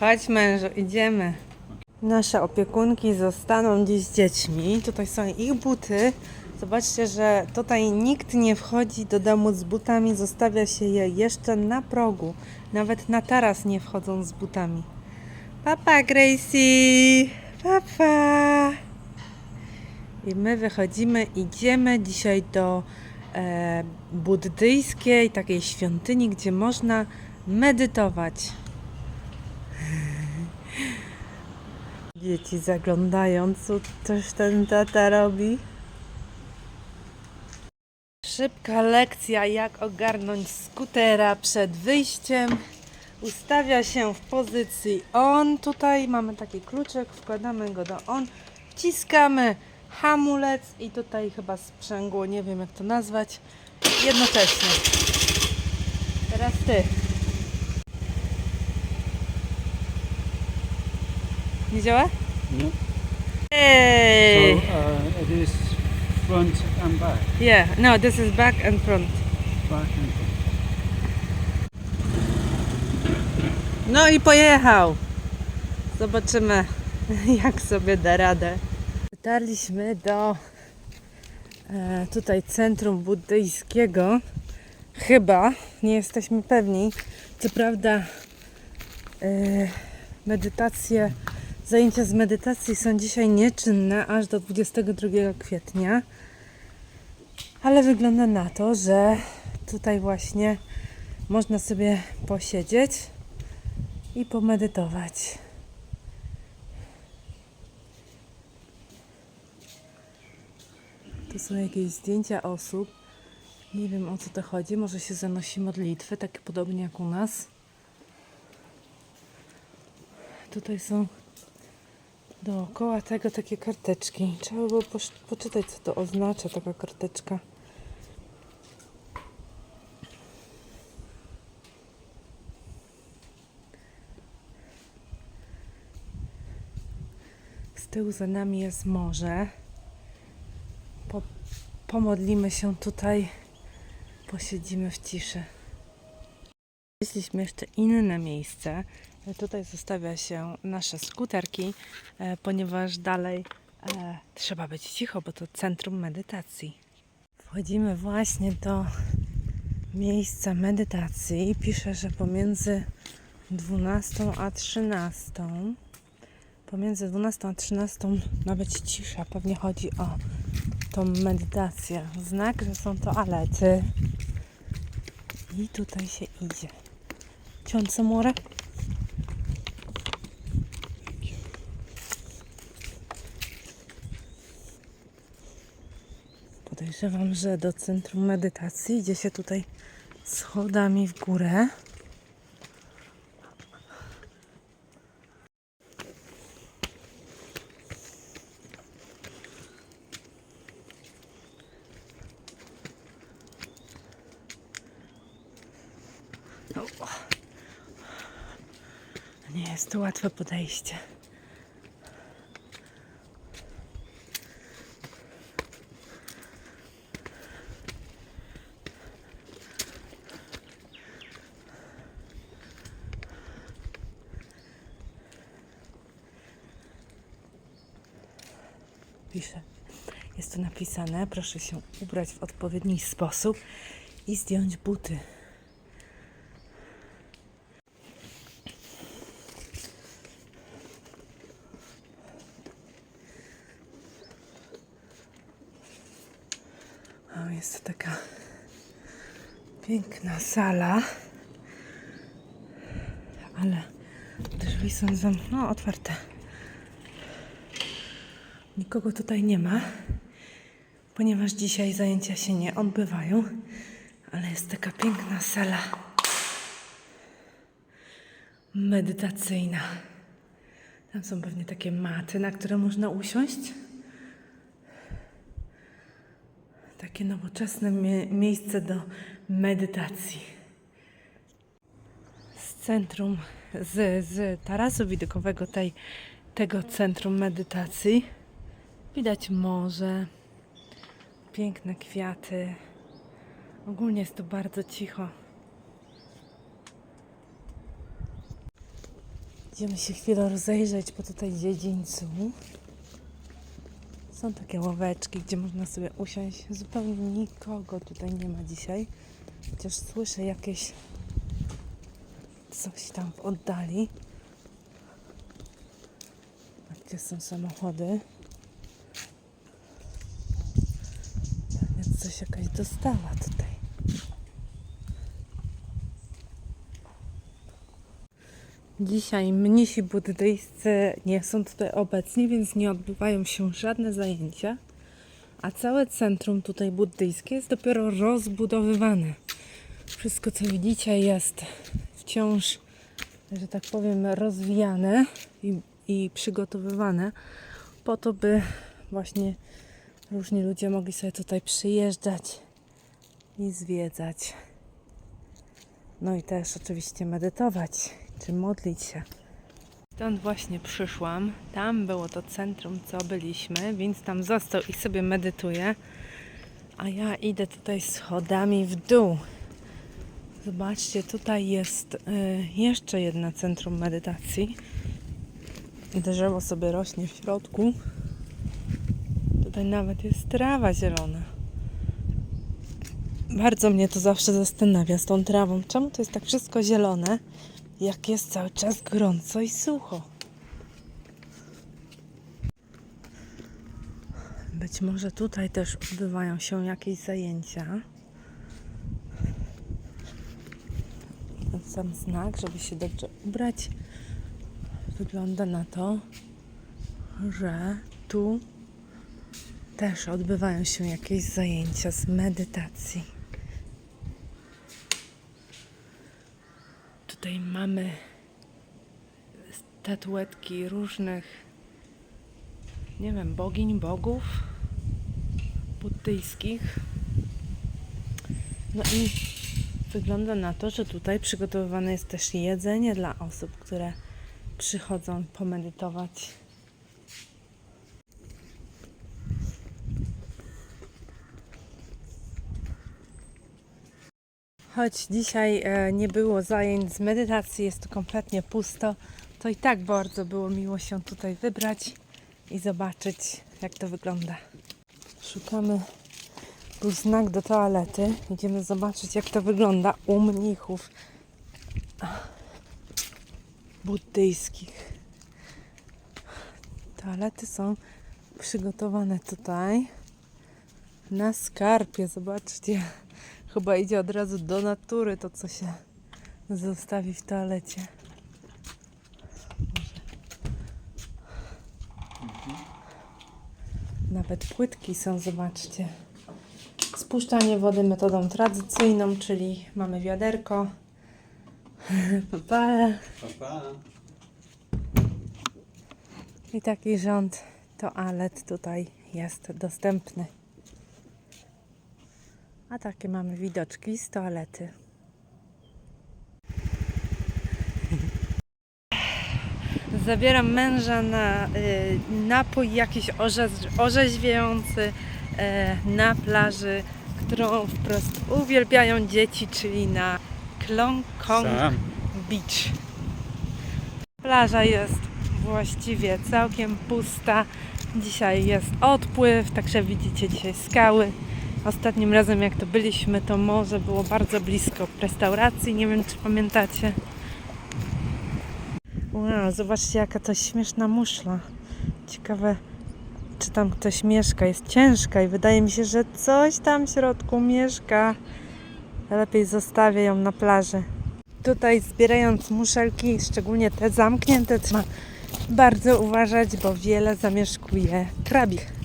Chodź mężu, idziemy. Nasze opiekunki zostaną dziś z dziećmi. Tutaj są ich buty. Zobaczcie, że tutaj nikt nie wchodzi do domu z butami, zostawia się je jeszcze na progu. Nawet na taras nie wchodzą z butami. Papa Gracie! Papa! I my wychodzimy, idziemy dzisiaj do e, buddyjskiej takiej świątyni, gdzie można medytować. Dzieci zaglądają, co coś ten tata robi. Szybka lekcja, jak ogarnąć skutera przed wyjściem. Ustawia się w pozycji on. Tutaj mamy taki kluczek, wkładamy go do on, wciskamy hamulec i tutaj chyba sprzęgło, nie wiem jak to nazwać, jednocześnie. Teraz ty. Nie działa? No. So Hey! uh, it is front and back, Yeah, no, this is back and front. back and front. No i pojechał. Zobaczymy, jak sobie da radę. Dotarliśmy do e, tutaj centrum buddyjskiego. Chyba, nie jesteśmy pewni. Co prawda, e, medytacje, zajęcia z medytacji są dzisiaj nieczynne aż do 22 kwietnia. Ale wygląda na to, że tutaj właśnie można sobie posiedzieć i pomedytować. Tu są jakieś zdjęcia osób. Nie wiem o co to chodzi. Może się zanosi modlitwy, takie podobnie jak u nas. Tutaj są dookoła tego takie karteczki. Trzeba było poczytać, co to oznacza taka karteczka. Z tyłu za nami jest morze. Po, pomodlimy się tutaj, posiedzimy w ciszy. Znaleźliśmy jeszcze inne miejsce. Tutaj zostawia się nasze skuterki, e, ponieważ dalej e, trzeba być cicho, bo to centrum medytacji. Wchodzimy właśnie do miejsca medytacji. Pisze, że pomiędzy 12 a 13 Pomiędzy 12 a 13 ma być cisza. Pewnie chodzi o tą medytację. Znak, że są toalety. I tutaj się idzie. Ciąco murek. Podejrzewam, że do centrum medytacji idzie się tutaj schodami w górę. O. Nie jest to łatwe podejście. Jest tu napisane, proszę się ubrać w odpowiedni sposób i zdjąć buty. O, jest to taka piękna sala. Ale drzwi są zam... no, otwarte. Nikogo tutaj nie ma, ponieważ dzisiaj zajęcia się nie odbywają, ale jest taka piękna sala medytacyjna. Tam są pewnie takie maty, na które można usiąść. Takie nowoczesne mie- miejsce do medytacji. Z centrum, z, z tarasu widokowego tej, tego centrum medytacji widać morze, piękne kwiaty. Ogólnie jest tu bardzo cicho. Idziemy się chwilę rozejrzeć po tutaj dziedzińcu. Są takie ławeczki, gdzie można sobie usiąść. Zupełnie nikogo tutaj nie ma dzisiaj. Chociaż słyszę jakieś coś tam w oddali. Gdzie są samochody? Pewnie dostawa tutaj. Dzisiaj mnisi buddyjscy nie są tutaj obecni, więc nie odbywają się żadne zajęcia. A całe centrum tutaj buddyjskie jest dopiero rozbudowywane. Wszystko, co widzicie, jest wciąż, że tak powiem, rozwijane i, i przygotowywane po to, by właśnie różni ludzie mogli sobie tutaj przyjeżdżać i zwiedzać. No i też oczywiście medytować czy modlić się. Stąd właśnie przyszłam. Tam było to centrum, co byliśmy, więc tam został i sobie medytuję. A ja idę tutaj schodami w dół. Zobaczcie, tutaj jest y, jeszcze jedno centrum medytacji. Drzewo sobie rośnie w środku. Tutaj nawet jest trawa zielona. Bardzo mnie to zawsze zastanawia z tą trawą. Czemu to jest tak wszystko zielone, jak jest cały czas gorąco i sucho? Być może tutaj też odbywają się jakieś zajęcia. Ten sam znak, żeby się dobrze ubrać. Wygląda na to, że tu też odbywają się jakieś zajęcia z medytacji. Tutaj mamy statuetki różnych, nie wiem, bogiń, bogów buddyjskich. No i wygląda na to, że tutaj przygotowywane jest też jedzenie dla osób, które przychodzą pomedytować. Choć dzisiaj e, nie było zajęć z medytacji, jest tu kompletnie pusto, to i tak bardzo było miło się tutaj wybrać i zobaczyć, jak to wygląda. Szukamy był znak do toalety. Idziemy zobaczyć, jak to wygląda u mnichów buddyjskich. Toalety są przygotowane tutaj na skarpie. Zobaczcie, chyba idzie od razu do natury to, co się zostawi w toalecie. Nawet płytki są, zobaczcie. Spuszczanie wody metodą tradycyjną, czyli mamy wiaderko, papaya Papa. i taki rząd toalet tutaj jest dostępny. A takie mamy widoczki z toalety. Zabieram męża na y, napój jakiś orze, orzeźwiający y, na plaży, którą wprost uwielbiają dzieci, czyli na Klong Kong Sam. Beach. Plaża jest właściwie całkiem pusta. Dzisiaj jest odpływ, także widzicie dzisiaj skały. Ostatnim razem jak to byliśmy, to morze było bardzo blisko restauracji. Nie wiem, czy pamiętacie. Wow, zobaczcie jaka to śmieszna muszla. Ciekawe, czy tam ktoś mieszka. Jest ciężka i wydaje mi się, że coś tam w środku mieszka. Lepiej zostawię ją na plaży. Tutaj zbierając muszelki, szczególnie te zamknięte, trzeba bardzo uważać, bo wiele zamieszkuje krabich.